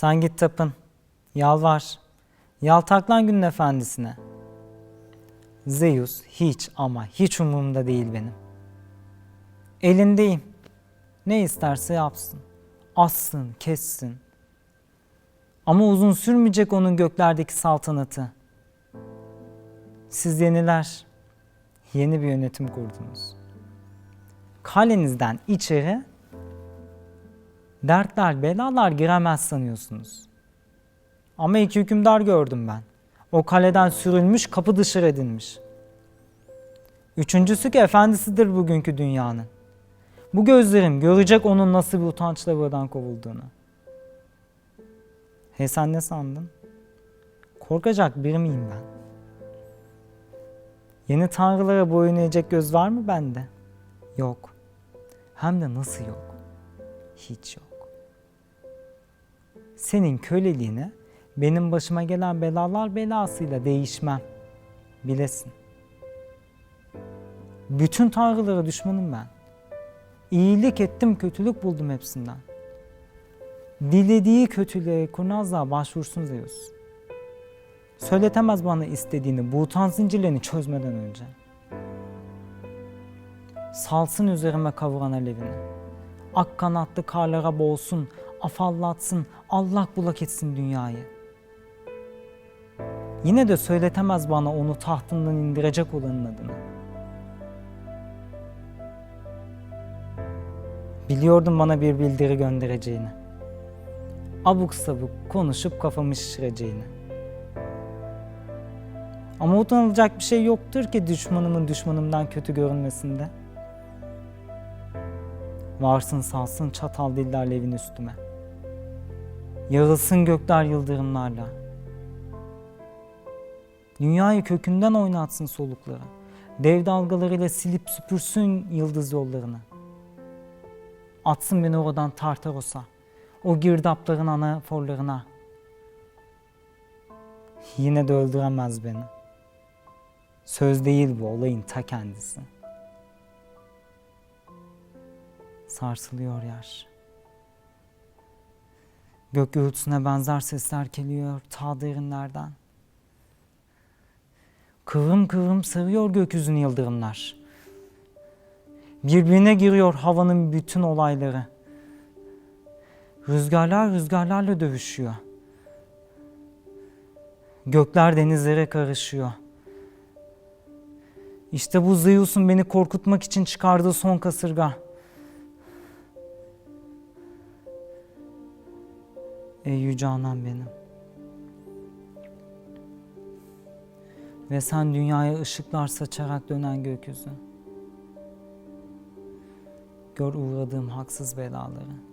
Sen git tapın, yalvar, yaltaklan günün efendisine. Zeus hiç ama hiç umurumda değil benim. Elindeyim. Ne isterse yapsın. Assın, kessin. Ama uzun sürmeyecek onun göklerdeki saltanatı. Siz yeniler, yeni bir yönetim kurdunuz. Kalenizden içeri dertler, belalar giremez sanıyorsunuz. Ama iki hükümdar gördüm ben. O kaleden sürülmüş, kapı dışarı edilmiş. Üçüncüsü ki efendisidir bugünkü dünyanın. Bu gözlerim görecek onun nasıl bir utançla buradan kovulduğunu. He sen ne sandın? Korkacak biri miyim ben? Yeni tanrılara boyun eğecek göz var mı bende? Yok. Hem de nasıl yok? Hiç yok. Senin köleliğine benim başıma gelen belalar belasıyla değişmem. Bilesin. Bütün tanrılara düşmanım ben. İyilik ettim, kötülük buldum hepsinden. Dilediği kötülüğe kurnazlığa başvursun Zeus. Söyletemez bana istediğini, buğtan zincirlerini çözmeden önce. Salsın üzerime kavuran alevini. Ak kanatlı karlara boğsun, afallatsın, allak bulak etsin dünyayı. Yine de söyletemez bana onu tahtından indirecek olanın adını. Biliyordum bana bir bildiri göndereceğini. Abuk sabuk konuşup kafamı şişireceğini. Ama utanılacak bir şey yoktur ki düşmanımın düşmanımdan kötü görünmesinde. Varsın salsın çatal dillerle evin üstüme. Yarılsın gökler yıldırımlarla. Dünyayı kökünden oynatsın solukları. Dev dalgalarıyla silip süpürsün yıldız yollarını. Atsın beni oradan Tartaros'a. O girdapların anaforlarına. Yine de öldüremez beni. Söz değil bu olayın ta kendisi. Sarsılıyor yer. Gök gürültüsüne benzer sesler geliyor ta derinlerden. Kıvrım kıvrım sarıyor gökyüzünü yıldırımlar. Birbirine giriyor havanın bütün olayları. Rüzgarlar rüzgarlarla dövüşüyor. Gökler denizlere karışıyor. İşte bu Zeus'un beni korkutmak için çıkardığı son kasırga. Ey yüce anam benim. Ve sen dünyaya ışıklar saçarak dönen gökyüzü. Gör uğradığım haksız belaları.